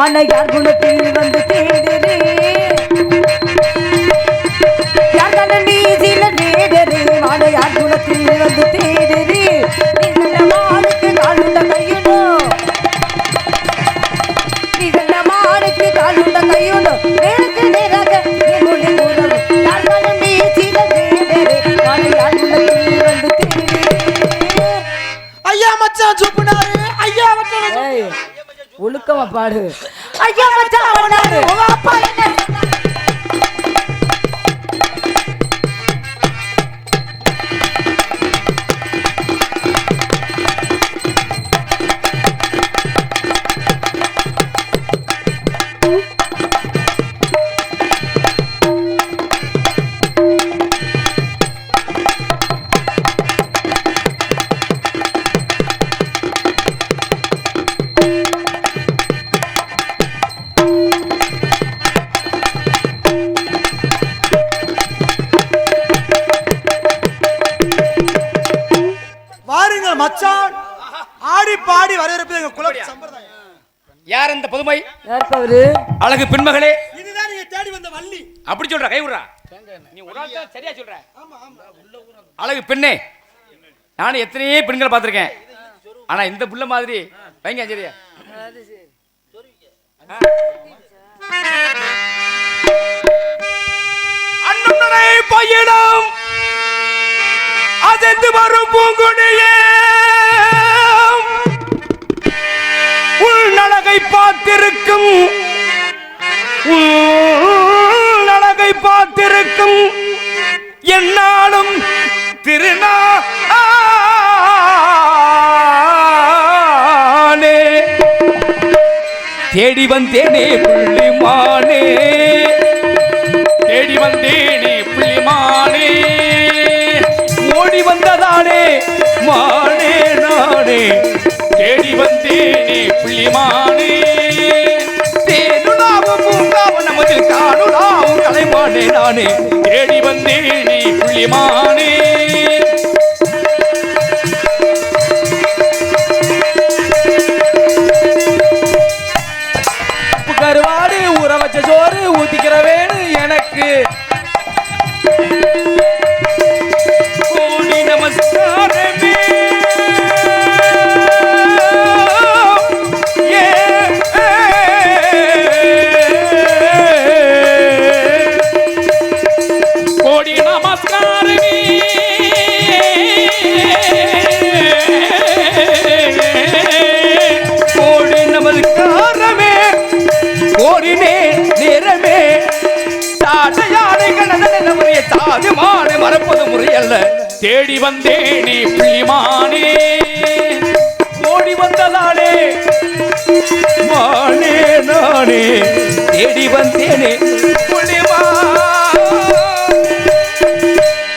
சில குணத்தில் பாடு. ஐயா மச்சான் அவனாரு உங்க அப்பா அழகு பெண்மகளே இதுதான் நீங்க தேடி வந்த வள்ளி. அப்படி சொல்ற கை விடுறா. நீ ஒரு ஆள் தான் சரியா சொல்ற. அழகு பெண்ணே. நானும் எத்தனையோ பெண்களை பார்த்திருக்கேன். ஆனா இந்த புள்ள மாதிரி வைங்க சரியா அண்ணனை பையனும் அதெந்து வரும் பூங்குடியே உள் நலகை பார்த்திருக்கும் அழகை பார்த்திருக்கும் என்னாலும் திருநா தேடி வந்தேனே புள்ளிமானே. தேடி வந்தேனே புள்ளிமானே. ஓடி வந்ததானே மானே நானே. தேடி வந்தேனே புள்ளிமானே. காணுலாம் நமதில் கலைமானே நானே. தேடி வந்தேனே நீ புள்ளிமா தேடி வந்தேனே புள்ளிமானே ஓடி வந்ததானே மானே நானே. தேடி வந்தேனே புள்ளிமா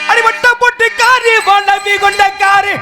அடிபட்ட போட்டு காரி வண்ணவி கொண்ட காரி.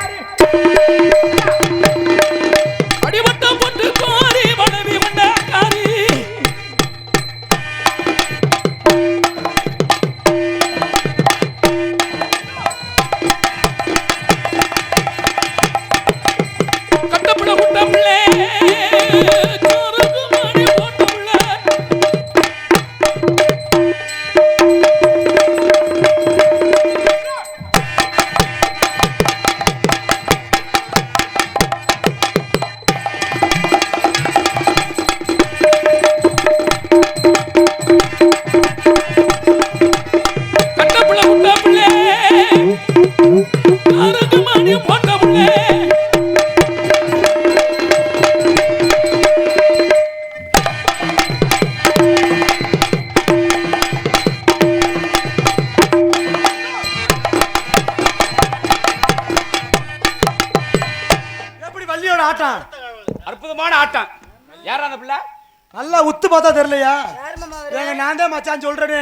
மச்சான் சொல்றேன்னு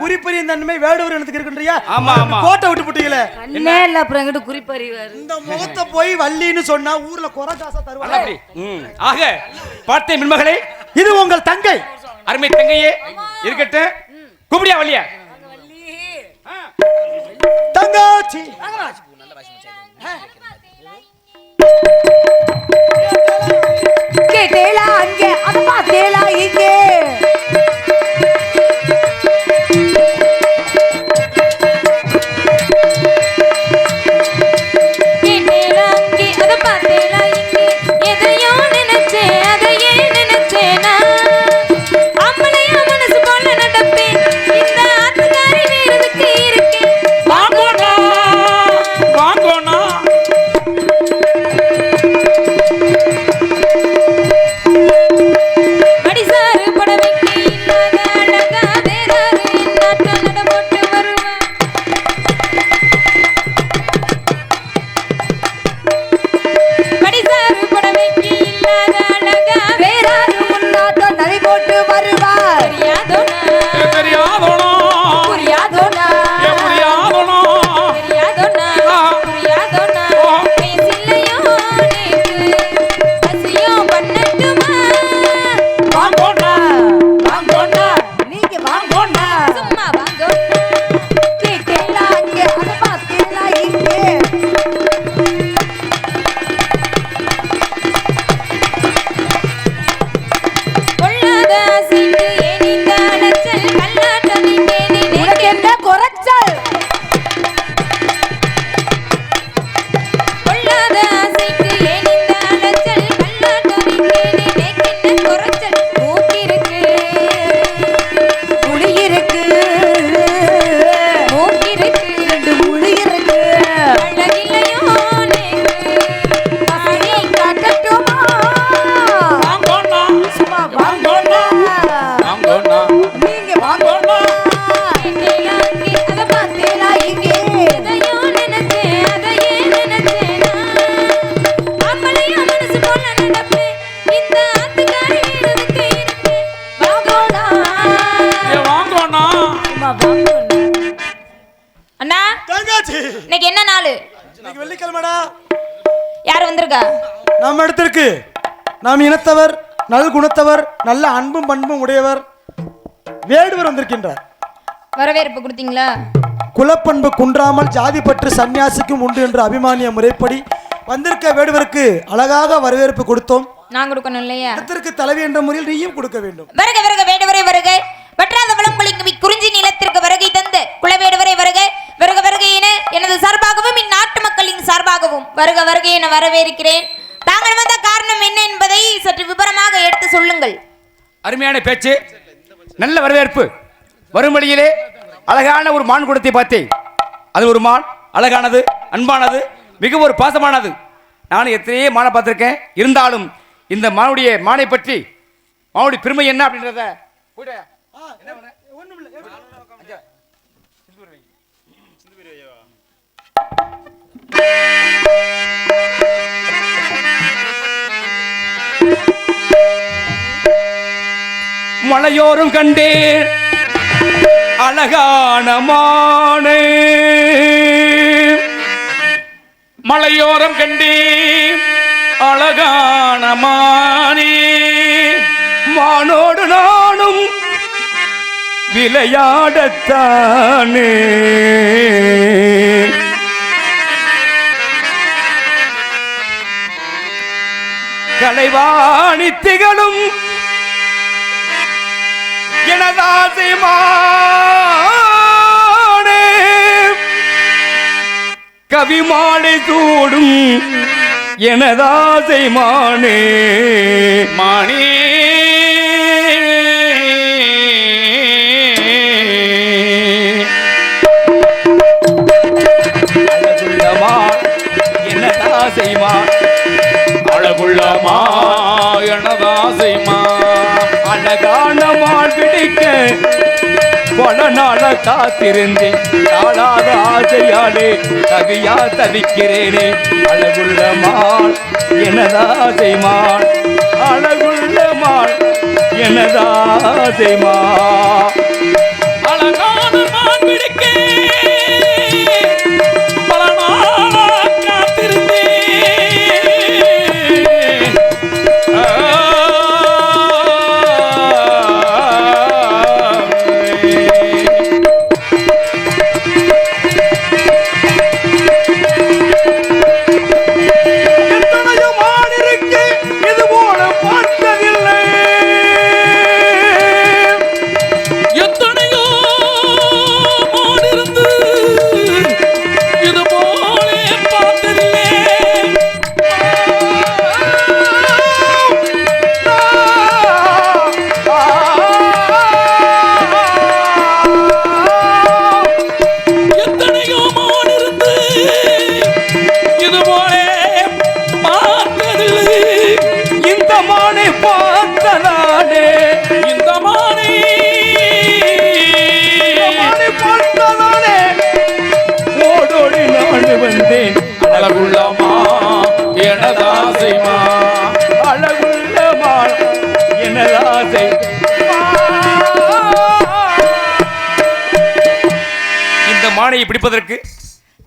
குறிப்பறி தன்மை வேடுவர் எனக்கு இருக்குன்றியா? ஆமா, ஆமா. கோட்டை விட்டு போட்டீங்களே அண்ணே இல்ல அப்புறம் எங்கிட்ட குறிப்பறிவாரு. இந்த முகத்தை போய் வள்ளின்னு சொன்னா ஊர்ல குறை காசா தருவாங்க. ஆக பார்த்தேன் மின்மகளே. இது உங்கள் தங்கை. அருமை தங்கையே. இருக்கட்டும். கூப்பிடியா வழியா தங்காச்சி. கேட்டேலா அங்கே. நல்குணத்தவர் நல்ல அன்பும் பண்பும் உடையவர். வேடுவர் வந்திருக்கின்றார். வரவேற்பு கொடுத்தீங்களா? குலப்பண்பு குன்றாமல் ஜாதி பற்று சந்நியாசிக்கும் உண்டு என்ற அபிமானிய முறைப்படி வந்திருக்க வேடுவருக்கு அழகாக வரவேற்பு கொடுத்தோம். நான் கொடுக்கணும் இல்லையா? இடத்திற்கு தலைவி என்ற முறையில் நீயும் கொடுக்க வேண்டும். வருக வருக வேடுவரை வருக. வற்றாத வளம் குறிஞ்சி நிலத்திற்கு வருகை தந்து குலவேடுவரை வருக. வருக வருக என எனது சார்பாகவும் இந்நாட்டு மக்களின் சார்பாகவும் வருக வருக என வரவேற்கிறேன். தாங்கள் வந்த காரணம் என்ன என்பதை சற்று விபரமாக எடுத்து சொல்லுங்கள். அருமையான பேச்சு. நல்ல வரவேற்பு. வரும் வழியிலே அழகான ஒரு மான் குடத்தை பார்த்தேன். அது ஒரு மான் அழகானது அன்பானது மிக ஒரு பாசமானது. நானும் எத்தனையோ மானை பார்த்துருக்கேன். இருந்தாலும் இந்த மானுடைய மானை பற்றி மானுடைய பெருமை என்ன அப்படின்றத மலையோரும் கண்டேன் அழகான மானே. மலையோரம் கண்டேன் அழகான மானே. மானோடு நானும் விளையாடத்தானே. கலைவாணி திகழும் எனதாசை கவி மாலை சூடும் எனதாசை மானே. மானே. அழகுள்ளமா எனதாசைமா அழகுள்ளமா எனதாசைமா அழகான மால் பல நாள காத்திருந்தேன். நாளாக ஆசையாலே கவியா தவிக்கிறேனே. அழகுள்ள மாள் எனதாசை மாள் அழகுள்ள மாள் எனதாசை மாள் மானையை பிடிப்பதற்கு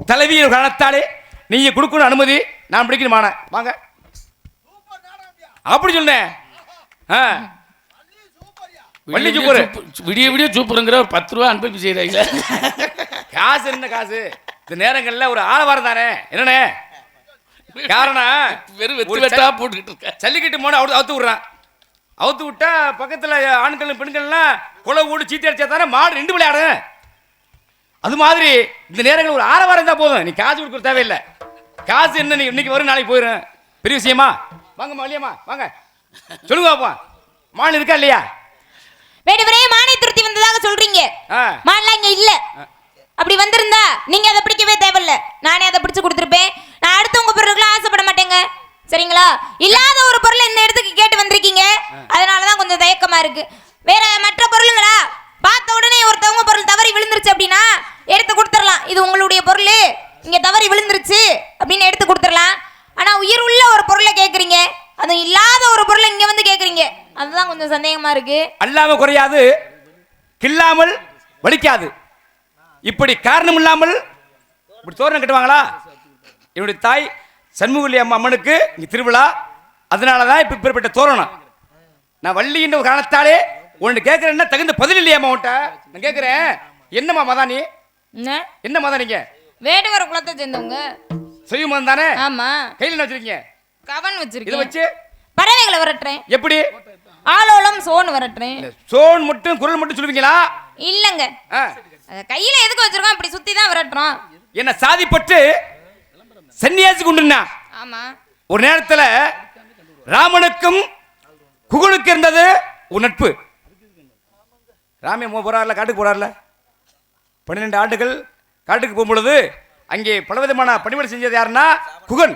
தலைவியின் காரணத்தாலே நீங்க கொடுக்கணும் அனுமதி. நான் பிடிக்கணும் மானை வாங்க. அப்படி சொன்னேன். ஆ. வள்ளி சூப்பர். விடிய விடிய சூப்பருங்கிற ஒரு பத்து ரூபா அனுப்பி செய்யறீங்களா காசு என்ன காசு? இந்த நேரங்கள்ல ஒரு ஆளவாரம் தானே? என்னண்ணே? காரணம்? வெறும் வெத்து வெட்டா போட்டுக்கிட்டு இருக்க ஜல்லிக்கட்டு மோனை அவுத்து அவுத்து விட்றான். அவுத்து விட்டா பக்கத்துல ஆண்கள் பெண்கள்லாம் குலை ஓடு சீத்தி அடிச்சா தானே மாடு ரெண்டு விளையாடும். அது மாதிரி இந்த நேரங்கள் ஒரு ஆரவாரம் இருந்தா போதும். நீ காசு கொடுக்க தேவையில்லை. காசு என்ன நீ இன்னைக்கு வரும் நாளைக்கு போயிடும் பெரிய விஷயமா? வாங்கம்மா இல்லையம்மா வாங்க. சொல்லுங்க பாப்பா. மான் இருக்கா இல்லையா? வேடுவரே மானை துருத்தி வந்ததாக சொல்றீங்க. மான்லாம் இங்க இல்ல. அப்படி வந்திருந்தா நீங்க அதை பிடிக்கவே தேவையில்ல. நானே அதை பிடிச்சு கொடுத்துருப்பேன். நான் அடுத்தவங்க பொருளுக்குலாம் ஆசைப்பட மாட்டேங்க. சரிங்களா? இல்லாத ஒரு பொருளை இந்த இடத்துக்கு கேட்டு வந்திருக்கீங்க. அதனாலதான் கொஞ்சம் தயக்கமா இருக்கு. வேற மற்ற பொருளுங்களா? பார்த்த உடனே ஒருத்தவங்க பொருள் தவறி விழுந்துருச்சு அப்படின்னா எடுத்து கொடுத்துடலாம். இது உங்களுடைய பொருள். இங்கே தவறி விழுந்துருச்சு அப்படின்னு எடுத்து கொடுத்துடலாம். ஆனால் உயிர் உள்ள ஒரு பொருளை கேட்குறீங்க அது இல்லாத ஒரு பொருளை இங்கே வந்து கேட்குறீங்க அதுதான் கொஞ்சம் சந்தேகமாக இருக்கு. அல்லாம குறையாது. கில்லாமல் வலிக்காது. இப்படி காரணம் இல்லாமல் இப்படி தோரணம் கட்டுவாங்களா? என்னுடைய தாய் சண்முகலி அம்மா அம்மனுக்கு இங்கே திருவிழா. அதனால தான் இப்போ இப்பேற்பட்ட தோரணம். நான் வள்ளின்ற ஒரு காரணத்தாலே உன்னை கேட்குறேன்னா தகுந்த பதில் இல்லையாம்மா உன்ட்ட நான் கேட்குறேன் என்னம்மா மதம் நீ? என்ன? என்ன மதம் நீங்க? வேடுவர குலத்தை சேர்ந்தவங்க. செய்யும் மதம் தானே? ஆமா. கையில் வச்சிருக்கீங்க? கவன் இதை வச்சிருக்கேன் வச்சு? பறவைகளை விரட்டுறேன். எப்படி? ஆலோலம் சோன் விரட்டுறேன். சோன் மட்டும் குரல் மட்டும் சொல்லுவீங்களா? இல்லங்க. கையில எதுக்கு வச்சிருக்கோம்? இப்படி சுத்தி தான் விரட்டுறோம். என்ன சாதிப்பட்டு சன்னியாசி கொண்டுனா ஆமா. ஒரு நேரத்துல ராமனுக்கும் குகனுக்கு இருந்தது ஒரு நட்பு. ராமே மோ காட்டுக்கு போகிறார்ல பன்னிரெண்டு ஆண்டுகள் காட்டுக்கு போகும்பொழுது அங்கே பலவிதமான பணிவிடை செஞ்சது யாருன்னா குகன்.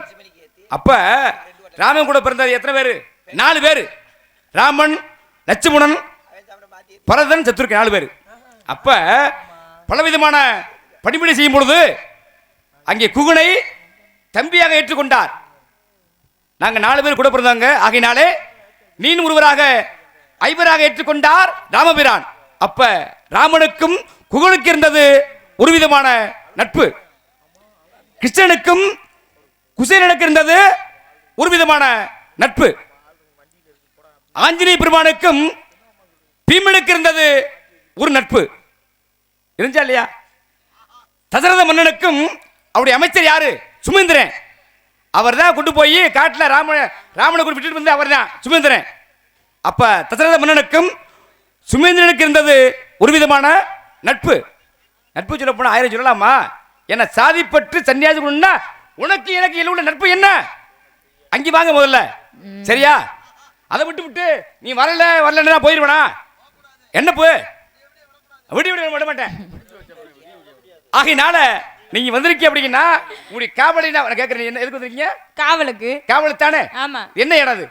அப்போ ராமன் கூட பிறந்தது எத்தனை பேர்? நாலு பேர். ராமன் லட்சுமணன் பரதன் சத்துருக்கு நாலு பேர். அப்போ பலவிதமான பணிவிடை செய்யும் பொழுது அங்கே குகனை தம்பியாக ஏற்றுக்கொண்டார். நாங்கள் நாலு பேர் கூட பிறந்தாங்க ஆகையினாலே நீன் ஒருவராக ஐவராக ஏற்றுக்கொண்டார் ராமபிரான். அப்ப ராமனுக்கும் குகனுக்கு இருந்தது ஒரு விதமான நட்பு. கிருஷ்ணனுக்கும் குசேனனுக்கு இருந்தது ஒரு விதமான நட்பு. ஆஞ்சநேய பெருமானுக்கும் பீமனுக்கு இருந்தது ஒரு நட்பு. இருந்துச்சா இல்லையா? தசரத மன்னனுக்கும் அவருடைய அமைச்சர் யாரு? சுமந்திரன். அவர் தான் கொண்டு போய் காட்டில் ராம ராமனை கொண்டு விட்டுட்டு வந்து அவர் தான் சுமந்திரன். அப்ப தசரத மன்னனுக்கும் சுமேந்திரனுக்கு இருந்தது ஒரு விதமான நட்பு. நட்பு சொல்ல போனா ஆயிரம் சொல்லலாமா? என்ன சாதிப்பட்டு சன்னியாசி கொண்டுனா உனக்கு எனக்கு உள்ள நட்பு என்ன? அங்கே வாங்க முதல்ல. சரியா? அதை விட்டு விட்டு நீ வரல வரலன்னா போயிடுவேனா என்ன போ? விட்டு விட விட மாட்டேன். ஆகையினால நீங்க வந்திருக்கீங்க அப்படிங்கன்னா உங்களுடைய காவலை நான் கேட்கறேன். என்ன எதுக்கு வந்திருக்கீங்க? காவலுக்கு. காவல் தானே? ஆமா. என்ன இடம் அது?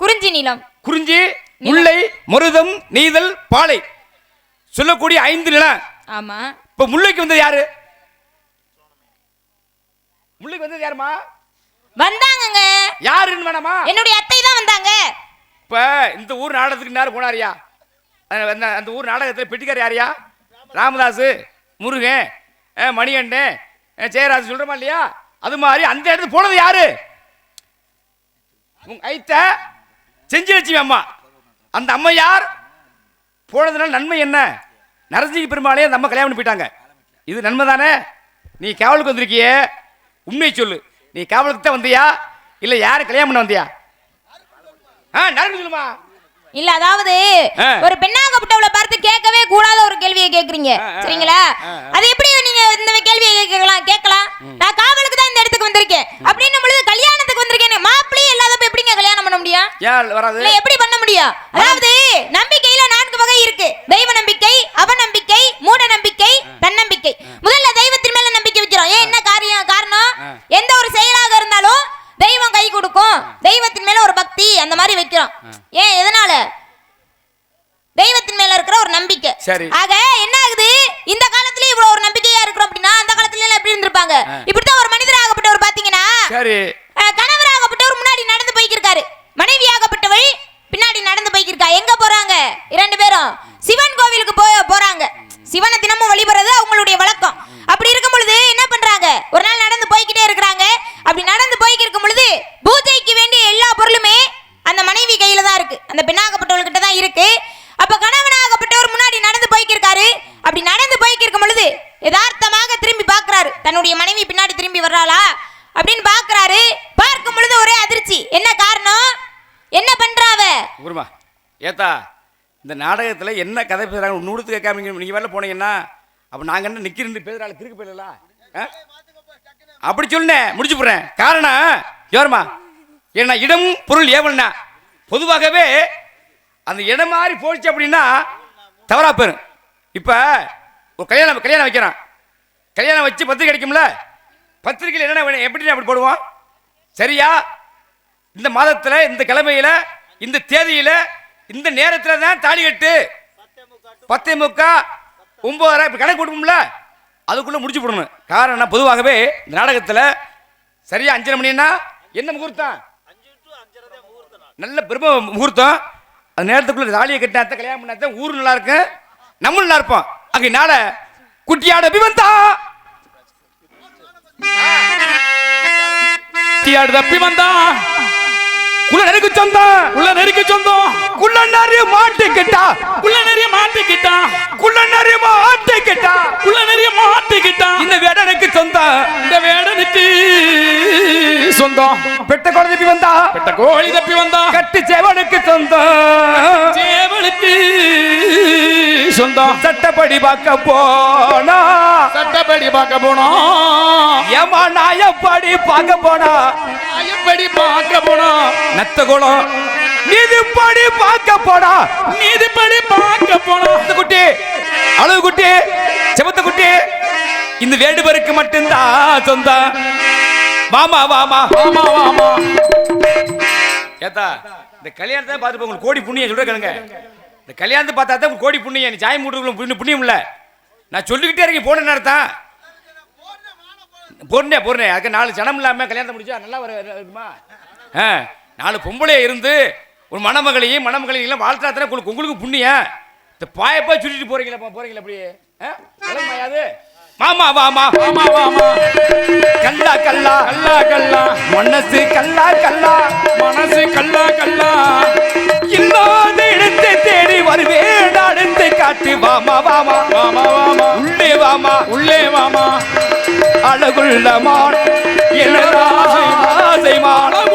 குறிஞ்சி நிலம். குறிஞ்சி முல்லை மருதம் நெய்தல் பாலை. சொல்லக்கூடிய ஐந்து நிலம் ஆமா. இப்ப முல்லைக்கு வந்தது யாரு? முல்லைக்கு வந்தது யாருமா? வந்தாங்கங்க. யாருன்னு வேணாமா? என்னுடைய அத்தை தான் வந்தாங்க. இப்ப இந்த ஊர் நாடகத்துக்கு நேரம் போனாரியா? அந்த- ஊர் நாடகத்தில் பெட்டிக்கார் யாரியா? ராமதாஸ் முருகன் மணிகண்டன் ஜெயராஜ் சொல்றமா இல்லையா? அது மாதிரி அந்த இடத்துக்கு போனது யாரு? ஐத்த செஞ்சி லட்சுமி அம்மா. அந்த அம்மையார் போனதுனால நன்மை என்ன? நரசிங்க பெருமாளே அந்த அம்மா கல்யாணம் போயிட்டாங்க இது நன்மை தானே? நீ காவலுக்கு வந்திருக்கியே. உண்மையை சொல்லு. நீ காவலுக்கு தான் வந்தியா? இல்லை யாரை கல்யாணம் பண்ண வந்தியா? ஆ நடந்து சொல்லுமா. இல்ல அதாவது. ஒரு பெண்ணாகப்பட்டவளை பார்த்து கேட்கவே கூடாத ஒரு கேள்வியை கேக்குறீங்க. சரிங்களா. அது எப்படி இந்த கேள்வியை கேட்கலாம் கேட்கலாம். நான் காவலுக்கு தான் இந்த இடத்துக்கு வந்திருக்கேன். அப்படின்னும் பொழுது கல்யாணத்துக்கு வந்திருக்கேன் மாப்பிள்ளையே இல்லாதப்ப எப்படிங்க கல்யாணம் பண்ண முடியும்? ஏன் வராது? இல்ல எப்படி பண்ண முடியும்? அதாவது நம்பிக்கையில நான்கு வகை இருக்கு. தெய்வ நம்பிக்கை அவநம்பிக்கை மூட நம்பிக்கை தன்னம்பிக்கை. முதல்ல தெய்வத்தின் மேல நம்பிக்கை வைக்கிறோம் ஏன் என்ன காரியம் காரணம். எந்த ஒரு செயலாக இருந்தாலும் தெய்வம் கை கொடுக்கும். தெய்வத்தின் மேல ஒரு பக்தி அந்த மாதிரி வைக்கிறோம். ஏன் எதனால? தெய்வத்தின் மேல இருக்கிற ஒரு நம்பிக்கை. ஆக என்ன ஆகுது? இந்த காலத்துல இவ்வளவு ஒரு நம்பிக்கையா இருக்கிறோம் அப்படின்னா அந்த காலத்துல எல்லாம் எப்படி இருந்திருப்பாங்க ஆ. இப்படித்தான் ஒரு மனிதராகப்பட்டவர் பாத்தீங்கன்னா சரி அஹ் கணவராகப்பட்டவர் முன்னாடி நடந்து போய்க்கிருக்காரு மனைவியாகப்பட்டவள் பின்னாடி நடந்து போய்க்கிருக்கா எங்க போறாங்க இரண்டு பேரும் சிவன் கோவிலுக்கு போய் போறாங்க சிவனை தினமும் வழிபடுறது அவங்களுடைய வழக்கம் அப்படி இருக்கும் பொழுது என்ன பண்றாங்க ஒரு நாள் நடந்து போய்க்கிட்டே இருக்கிறாங்க அப்படி நடந்து போய்க்கு இருக்கும் பொழுது பூஜைக்கு வேண்டிய எல்லா பொருளுமே அந்த மனைவி கையில தான் இருக்கு அந்த பெண்ணாகப்பட்டவள்கிட்ட தான் இருக்கு அப்ப கணவனாகப்பட்டவர் முன்னாடி நடந்து போய்க்கிருக்காரு அப்படி நடந்து போய்க்கு இருக்கும் பொழுது யதார்த்தமாக திரும்பி பார்க்கறாரு தன்னுடைய மனைவி பின்னாடி திரும்பி வர்றாளா அப்படின்னு பார்க்கறாரு பார்க்கும் பொழுது ஒரே அதிர்ச்சி என்ன காரணம் என்ன பண்றாவ குருமா ஏத்தா இந்த நாடகத்தில் என்ன கதை பேசுகிறாங்க நூறுத்து கேட்காம நீங்கள் வேலை போனீங்கன்னா அப்போ நாங்கள் என்ன நிற்கிறேன் பேசுகிறாள் திருக்கு போயிடலா அப்படி சொல்லுனேன் முடிச்சு போடுறேன். காரணம் யோர்மா ஏன்னா இடம் பொருள் ஏவல்னா பொதுவாகவே அந்த இடம் மாதிரி போச்சு அப்படின்னா தவறா போயிரும். இப்போ ஒரு கல்யாணம் கல்யாணம் வைக்கிறான். கல்யாணம் வச்சு பத்திரிக்கை அடிக்கும்ல? பத்திரிக்கையில் என்னென்ன வேணும்? எப்படி அப்படி போடுவோம்? சரியா? இந்த மாதத்தில் இந்த கிழமையில இந்த தேதியில் இந்த நேரத்தில் தான் தாலி கட்டு. பத்தே முக்கா ஒம்பதாயிரம் இப்போ கணக்கு கொடுப்போம்ல? அதுக்குள்ளே முடிச்சு போடணும். காரணம் பொதுவாகவே இந்த நாடகத்தில் சரியாக அஞ்சரை மணின்னா என்ன முகூர்த்தம்? நல்ல பிரம்ம முகூர்த்தம். அந்த நேரத்துக்குள்ள தாலியை கட்டினாத்த கல்யாணம் பண்ணாத ஊர் நல்லா இருக்கு நம்ம நல்லா இருப்போம். அதனால குட்டியாட பிவந்தா. குட்டியாடு தப்பி வந்தான் குள்ள நெருங்குச்சு சொந்தம். உள்ள நெருக்கி சொந்தம். குள்ள நிறைய மாட்டிக்கிட்டா உள்ள நிறைய மாட்டிக்கிட்டான் குள்ள நிறைய மாட்டிக்கிட்டா உள்ள நிறைய மாட்டிக்கிட்டான் இந்த வேடனுக்கு சொந்தம். இந்த வேடனுக்கு சொந்தம். பெட்ட குழந்தை தப்பி வந்தா. பெட்ட கோழி தப்பி வந்தான் கட்டு சேவனுக்கு சொந்தம். சேவலுக்கு சொந்தம். சட்டப்படி பார்க்க போனா. சட்டப்படி பார்க்க போனோம் ஏமா நாயப்படி பார்க்க போனா. எப்படி பார்க்க போனோம் நத்த குளம் நீதிப்படி பார்க்க போனா. நீதிப்படி பார்க்க இந்த குட்டி அழகு குட்டி செவத்த குட்டி இந்த வேடுபருக்கு மட்டும்தான் சொந்தம். வாமா வாமா. ஆமா ஆமா ஏத்தா இந்த கல்யாணத்தை பார்த்து உங்களுக்கு கோடி புண்ணியம் சொல்ற கேளுங்க. இந்த கல்யாணத்தை பார்த்தா தான் கோடி புண்ணியம் நீ சாயம் மூட்டுக்குள்ள புண்ணியம் புண்ணியம் நான் சொல்லிக்கிட்டே இருக்கேன் போன நேரத்தான் பொருணே பொருணே அதுக்கு நாலு ஜனம் இல்லாமல் கல்யாணத்தை முடிச்சா நல்லா வர இருக்குமா? ஆ நாலு பொம்பளை இருந்து ஒரு மணமகளையும் மணமகளையும் எல்லாம் வாழ்த்தா தானே உங்களுக்கு உங்களுக்கு புண்ணியம். இந்த பாயப்பா சுட்டிட்டு போகிறீங்களா போகிறீங்களா அப்படியே. ஆ? மாமா வாமா. ஆமா ஆமா கல்லா கல்லா. கல்லா கல்லா. மனசு கல்லா கல்லா. மனசு கல்லா கல்லா. இல்லாத இடத்தை தேடி வருவேன். அடுத்து காட்டு வாமா வாமா. வாமா வாமா. உள்ளே வாமா. உள்ளே வாமா. அழகுள்ள மான். எனதாசை ஆசை மான்.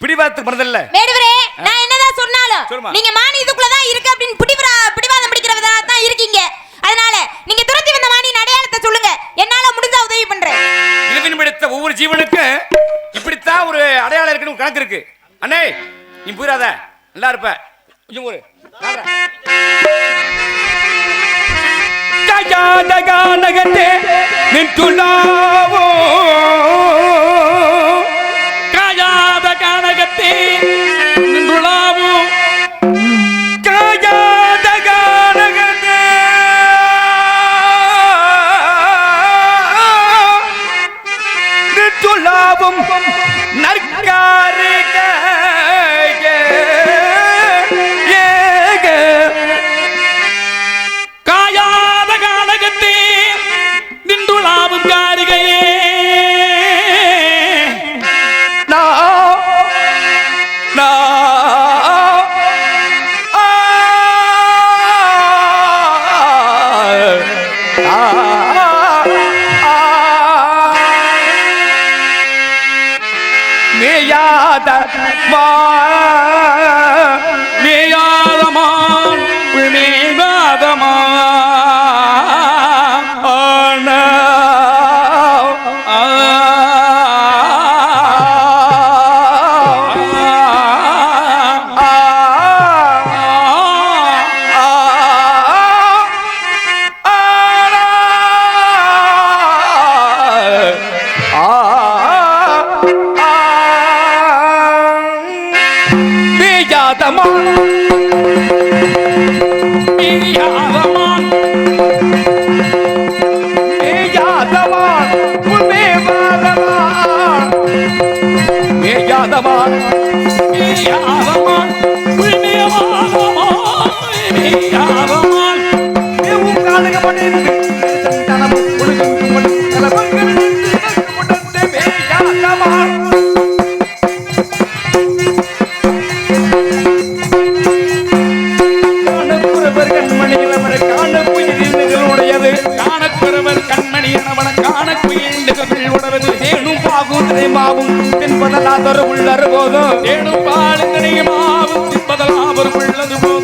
பிடிவாதத்துக்கு மருந்து இல்ல வேடுவரே நான் என்னதான் சொன்னாலும். நீங்க மானி இதுக்குள்ளதான் இருக்கு அப்படின்னு பிடிவரா பிடிவாதம் பிடிக்கிறதா தான் இருக்கீங்க. அதனால நீங்க துரத்தி வந்த மானியின் அடையாளத்தை சொல்லுங்க. என்னால முடிஞ்சா உதவி பண்றேன். இறைவன் படைத்த ஒவ்வொரு ஜீவனுக்கும் இப்படித்தான் ஒரு அடையாளம் இருக்குன்னு கணக்கு இருக்கு. அண்ணே நீ போயிடாத நல்லா இருப்ப. கொஞ்சம் ஒரு. நகத்தே நின்றுள்ளாவோ. காயாத கானகத்தே நின்றுளாவும் காயாத கானகத்தே நின்றுள்ளாவும் நற்காரிக காயாத கானகத்தே நின்றுளாவும் காரிகையே மேயாத மா மேயாதமான் மேகாதமான் ஆனா ஆ 嘛。தேனும் மாவும் திரைமாவும் தென்பதலாதொரு உள்ளரு போதும். தேடும் பாலுங்கனையும் ஆவும் தின்பதலாவர் உள்ளது போதும்.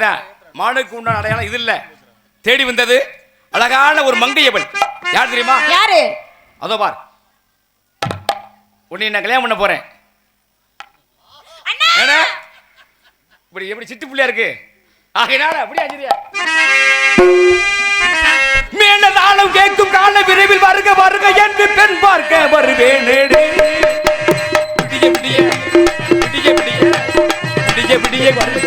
உண்மைதான் மானுக்கு உண்டான அடையாளம் இது இல்ல. தேடி வந்தது அழகான ஒரு மங்கையவள். யார் தெரியுமா? யாரு? அதோ பார். உன்னை நான் கல்யாணம் பண்ண போறேன். இப்படி எப்படி சிட்டு புள்ளியா இருக்கு? ஆகையினால அப்படியே அஜிரியா மேனதானம் கேட்கும் கால விரைவில் வருக வருக என்று பெண் பார்க்க வருவேன். விடிய விடிய விடிய விடிய விடிய விடிய வருக.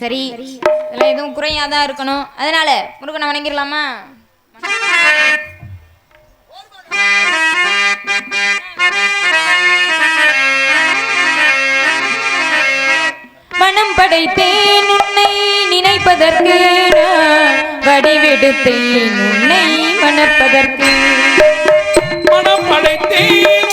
சரி இதெல்லாம் எதுவும் குறையாதான் இருக்கணும். அதனால முருகனை வணங்கிடலாமா? மனம் படைத்தேன் உன்னை நினைப்பதற்கு நான் வடிவெடுத்தேன் உன்னை மணப்பதற்கு. மனம் படைத்தேன்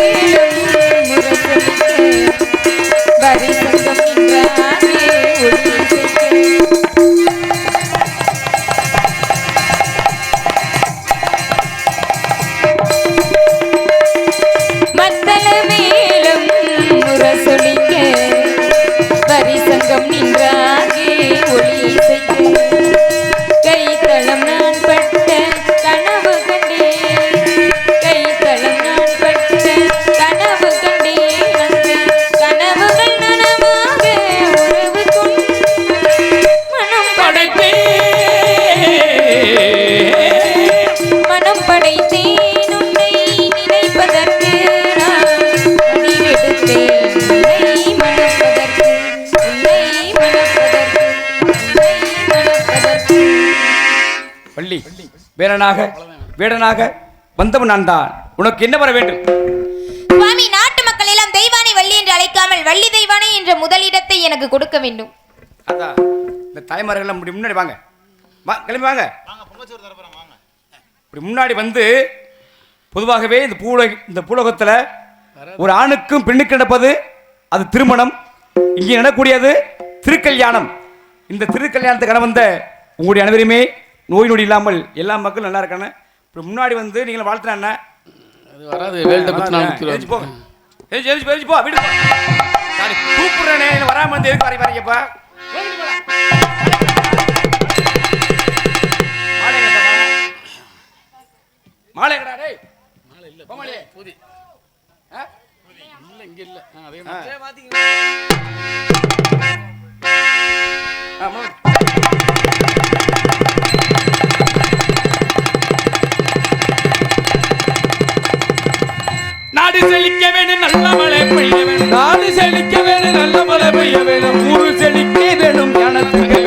Yay! வீரனாக வீரனாக வந்தவன் நான் தான். உனக்கு என்ன வர வேண்டும்? சுவாமி நாட்டு மக்கள் எல்லாம் தெய்வானை வள்ளி என்று அழைக்காமல் வள்ளி தெய்வானை என்ற முதலிடத்தை எனக்கு கொடுக்க வேண்டும். அதான் இந்த தலைமறைகள் இப்படி முன்னாடி வாங்க. வா கிளம்பி வாங்க. இப்படி முன்னாடி வந்து பொதுவாகவே இந்த பூல இந்த பூலோகத்தில் ஒரு ஆணுக்கும் பெண்ணுக்கு நடப்பது அது திருமணம். இங்கே நடக்கூடியது திருக்கல்யாணம். இந்த திருக்கல்யாணத்துக்கு வந்த உங்களுடைய அனைவருமே நோய் நொடி இல்லாமல் எல்லா மக்களும் நல்லா இருக்கானே இப்படி முன்னாடி வந்து நீங்களும் வாழ்த்துனா அது வராது வேல்ட பத்தி நான் எழுதி போங்க எழுதி எழுதி எழுதி போ வீடு போ. நான் கூப்பிடுறேனே இன்னும் வராம வந்து எதுக்கு வரை வரீங்கப்பா மாலை? போ மாலையே. ஆ? இல்ல இங்க இல்ல. அதே. மாதிரி. ஆ, நாடு செழிக்க வேணும் நல்ல மழை பெய்ய வேணும். நாடு செழிக்க வேணும் நல்ல மழை பெய்ய வேணும். ஊரு செழிக்க வேணும் ஞானத்துக்கு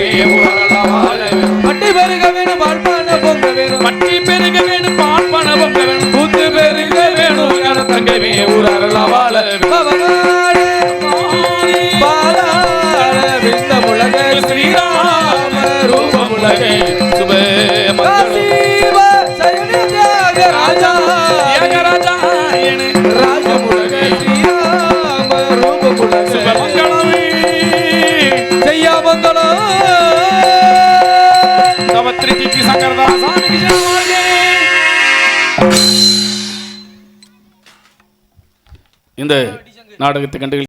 பட்டி பெருக வேணும் பால்பான பொங்க வேணும். பட்டி பெருக வேணும் பால்பான பொங்க வேணும் இந்த நாடகத்தை கண்டு